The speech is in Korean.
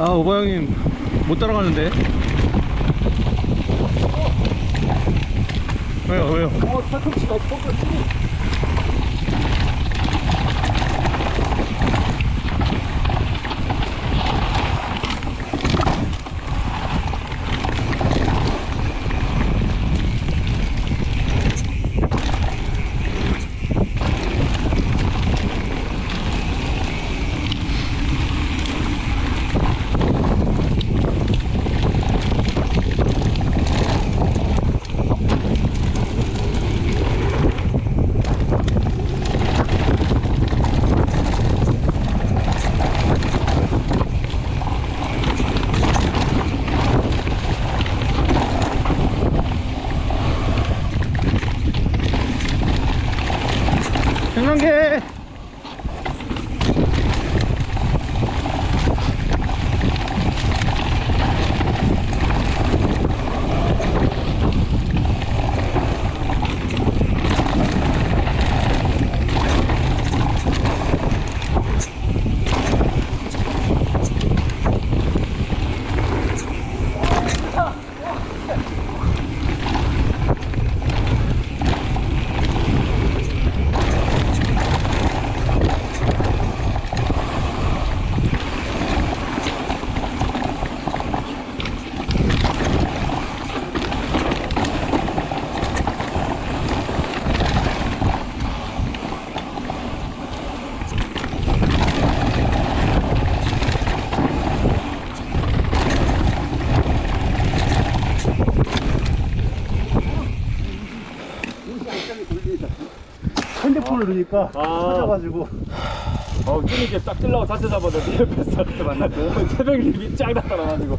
아 오바 형님 못 따라가는데? 왜요 왜요? 어, 뻥뻥 튀 니. 생명 핸드폰을 넣으니까 아. 터져가지고 어, 쭈니 이게 딱 뜰라고 자세 잡았는데 옆에서 만났고 새벽 립이 쫙 나타나가지고.